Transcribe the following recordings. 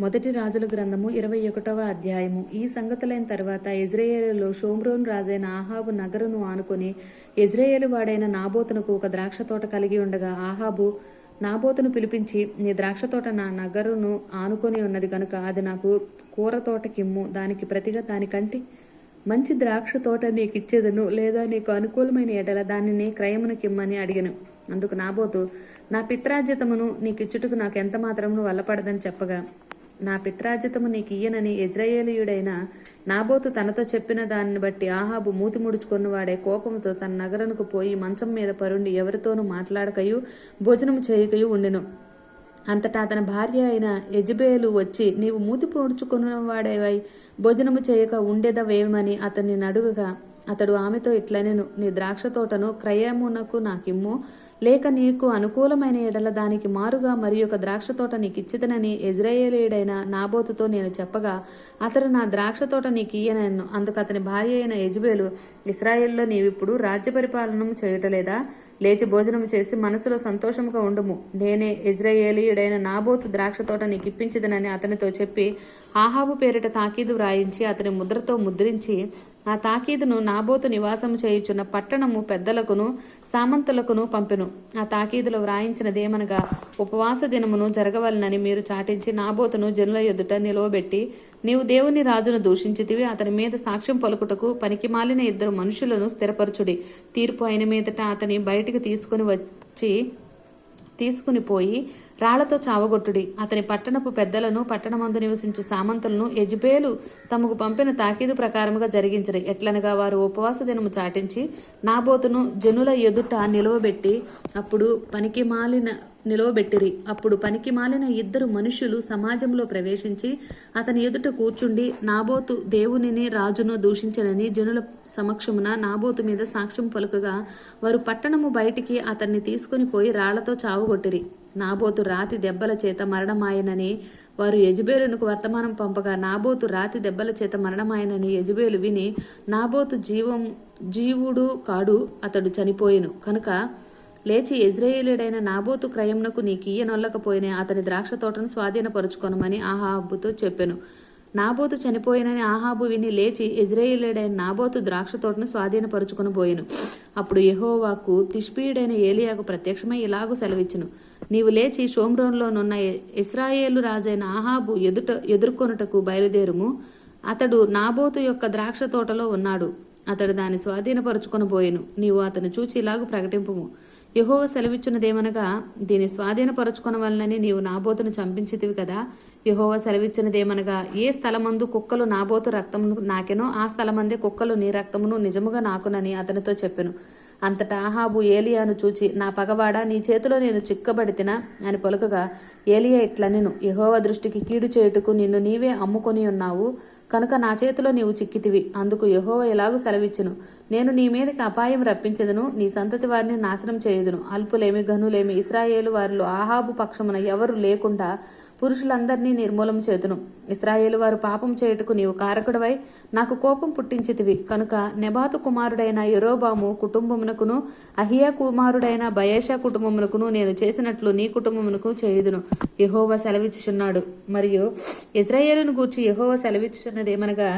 మొదటి రాజుల గ్రంథము ఇరవై ఒకటవ అధ్యాయము. ఈ సంగతులైన తర్వాత ఇజ్రాయేలులో షోమ్రోన్ రాజైన ఆహాబు నగరును ఆనుకొని ఇజ్రాయేలు వాడైన నాబోతునకు ఒక ద్రాక్ష తోట కలిగి ఉండగా ఆహాబు నాబోతును పిలిపించి నీ ద్రాక్ష తోట నా నగరును ఆనుకొని ఉన్నది కనుక అది నాకు కూర తోటకిమ్ము. దానికి ప్రతిగా దానికంటి మంచి ద్రాక్ష తోట నీకు ఇచ్చేదను లేదా నీకు అనుకూలమైన ఎడల దానిని క్రయమునకిమ్మని అడిగను. అందుకు నాబోతు నా పిత్రాజ్యతమును నీకిచ్చుటకు నాకు ఎంత మాత్రమును వల్లపడదని చెప్పగా నా పిత్రాజ్యతము నీకు ఇయ్యనని ఇజ్రాయేలీయుడైన నాబోతు తనతో చెప్పిన దానిని బట్టి ఆహాబు మూతి ముడుచుకున్నవాడే కోపంతో తన నగరనుకు పోయి మంచం మీద పరుండి ఎవరితోనూ మాట్లాడకయు భోజనము చేయకయు ఉండెను. అంతటా అతని భార్య అయిన యజబేలు వచ్చి నీవు మూతి పొడుచుకున్నవాడేవై భోజనము చేయక ఉండేదవేమని అతన్ని నడుగగా అతడు ఆమెతో ఇట్లనెను నీ ద్రాక్ష తోటను క్రయమునకు నాకిమ్ము. లేక నీకు అనుకూలమైన ఎడల దానికి మారుగా మరి ఒక ద్రాక్ష తోట నీకిచ్చిదనని ఎజ్రాయేలీయుడైన నాబోతుతో నేను చెప్పగా అతడు నా ద్రాక్ష తోట నీకు ఇయ్యనన్ను అందుకు అతని భార్య అయిన యజబేలు ఇస్రాయేల్లో నీవిప్పుడు రాజ్య పరిపాలనము చేయటలేదా? లేచి భోజనం చేసి మనసులో సంతోషముగా ఉండుము. నేనే ఇజ్రాయేలీయుడైన నాబోతు ద్రాక్ష తోట నీకు ఇప్పించదనని అతనితో చెప్పి ఆహాబు పేరిట తాకీదు వ్రాయించి అతని ముద్రతో ముద్రించి ఆ తాకీదును నాబోతు నివాసము చేయుచున్న పట్టణము పెద్దలకును సామంతులకును పంపెను. ఆ తాకీదులో వ్రాయించినదేమనగా ఉపవాస దినమును జరగవలనని మీరు చాటించి నాబోతును జనుల ఎదుట నిలవబెట్టి నీవు దేవుని రాజును దూషించితివి అతని మీద సాక్ష్యం పలుకుటకు పనికిమాలిన ఇద్దరు మనుషులను స్థిరపరచుడి. తీర్పు అయిన మీదట అతని బయటికి తీసుకుని వచ్చి తీసుకుని పోయి రాళ్ళతో చావగొట్టుడి. అతని పట్టణపు పెద్దలను పట్టణమందు నివసించు సామంతులను యజ్బేలు తమకు పంపిన తాకీదు ప్రకారముగా జరిగించరు. ఎట్లనగా వారు ఉపవాస దినము చాటించి నాబోతును జనుల ఎదుట నిలవబెట్టి అప్పుడు పనికి మాలిన నిలవబెట్టిరి. అప్పుడు పనికి మాలిన ఇద్దరు మనుషులు సమాజంలో ప్రవేశించి అతని ఎదుట కూర్చుండి నాబోతు దేవునిని రాజును దూషించనని జనుల సమక్షమున నాబోతు మీద సాక్ష్యం పలుకగా వారు పట్టణము బయటికి అతన్ని తీసుకుని పోయి రాళ్ళతో చావుగొట్టిరి. నాబోతు రాతి దెబ్బల చేత మరణమాయనని వారు యజుబేలునకు వర్తమానం పంపగా నాబోతు రాతి దెబ్బల చేత మరణమాయనని యజుబేలు విని నాబోతు జీవం జీవుడు కాడు అతడు చనిపోయెను. కనుక లేచి ఇజ్రాయేలీడైన నాబోతు క్రయమునకు నీకియ్య నొల్లకపోయిన అతని ద్రాక్ష తోటను స్వాధీనపరుచుకొనమని ఆహాబుతో చెప్పెను. నాబోతు చనిపోయినని ఆహాబు విని లేచి ఇజ్రాయేలీడైన నాబోతు ద్రాక్ష తోటను స్వాధీనపరుచుకొని పోయెను. అప్పుడు యహోవాకు తిష్పీయుడైన ఏలియాకు ప్రత్యక్షమై ఇలాగు సెలవిచ్చును. నీవు లేచి షోమ్రోన్లోనున్న ఇస్రాయేలు రాజైన ఆహాబు ఎదుట ఎదుర్కొనుటకు బయలుదేరుము. అతడు నాబోతు యొక్క ద్రాక్ష తోటలో ఉన్నాడు. అతడు దాన్ని స్వాధీనపరుచుకొని పోయెను. నీవు అతను చూచి ఇలాగు ప్రకటింపుము. యహోవ సెలవిచ్చినదేమనగా దీని స్వాధీనపరచుకొనవలనని నీవు నాబోతును చంపించితివి కదా. యహోవ సెలవిచ్చినదేమనగా ఏ స్థలమందు కుక్కలు నాబోతు రక్తమును నాకెనో ఆ స్థలమందే కుక్కలు నీ రక్తమును నిజముగా నాకునని అతనితో చెప్పెను. అంతటా ఆహాబు ఏలియాను చూచి నా పగవాడ నీ చేతిలో నేను చిక్కబడితినా అని పలుకగా ఏలియా ఇట్లనెను యహోవ దృష్టికి కీడు చేయుటకు నిన్ను నీవే అమ్ముకొని ఉన్నావు. కనుక నా చేతిలో నీవు చిక్కితివి. అందుకు యహోవ ఎలాగూ సెలవిచ్చును? నేను నీ మీదకి అపాయం రప్పించదును నీ సంతతి వారిని నాశనం చేయుదును. అల్పులేమి గనులేమి ఇస్రాయేలు వారిలో ఆహాబు పక్షమున ఎవరు లేకుండా పురుషులందరినీ నిర్మూలం చేతును. ఇస్రాయేలు వారు పాపం చేయుటకు నీవు కారకుడవై నాకు కోపం పుట్టించితివి. కనుక నెబాతు కుమారుడైన యరోబాము కుటుంబమునకును అహియా కుమారుడైన బయేషా కుటుంబమునకును నేను చేసినట్లు నీ కుటుంబమునకు చేయుదును. యహోవ సెలవిచ్చుచున్నాడు. మరియు ఇజ్రాయేలును గూర్చి యహోవా సెలవిచ్చుచున్నదేమనగా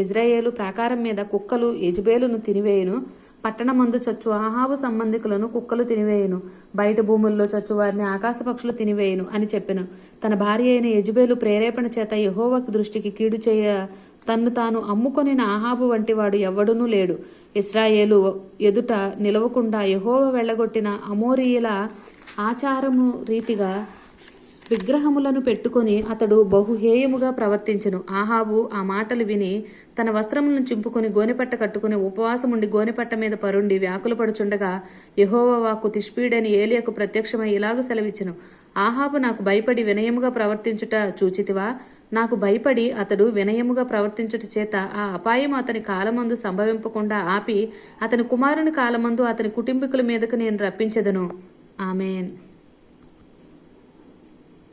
ఇజ్రాయేలు ప్రాకారం మీద కుక్కలు యజుబేలును తినివేయును పట్టణమందు చచ్చు ఆహాబు సంబంధికులను కుక్కలు తినివేయును బయట భూముల్లో చచ్చు వారిని ఆకాశ పక్షులు తినివేయును అని చెప్పెను. తన భార్య అయిన యజుబేలు ప్రేరేపణ చేత యహోవకు దృష్టికి కీడు చేయ తన్ను తాను అమ్ముకొనిన ఆహాబు వంటి వాడు ఎవ్వడునూ లేడు. ఇస్రాయేలు ఎదుట నిలవకుండా యహోవ వెళ్ళగొట్టిన అమోరీయుల ఆచారము రీతిగా విగ్రహములను పెట్టుకొని అతడు బహుహేయముగా ప్రవర్తించెను. ఆహాబు ఆ మాటలు విని తన వస్త్రములను చింపుకొని గోనెపట్ట కట్టుకుని ఉపవాసముండి గోనెపట్ట మీద పరుండి వ్యాకులు పడుచుండగా యహోవాకు తిష్పీడని ఏలియకు ప్రత్యక్షమై ఇలాగ సెలవిచ్చెను. ఆహాబు నాకు భయపడి వినయముగా ప్రవర్తించుట చూచితివా? నాకు భయపడి అతడు వినయముగా ప్రవర్తించుట చేత ఆ అపాయం అతని కాలమందు సంభవింపకుండా ఆపి అతని కుమారుని కాలమందు అతని కుటుంబీకుల మీదకు నేను రప్పించెదను. ఆమెన్.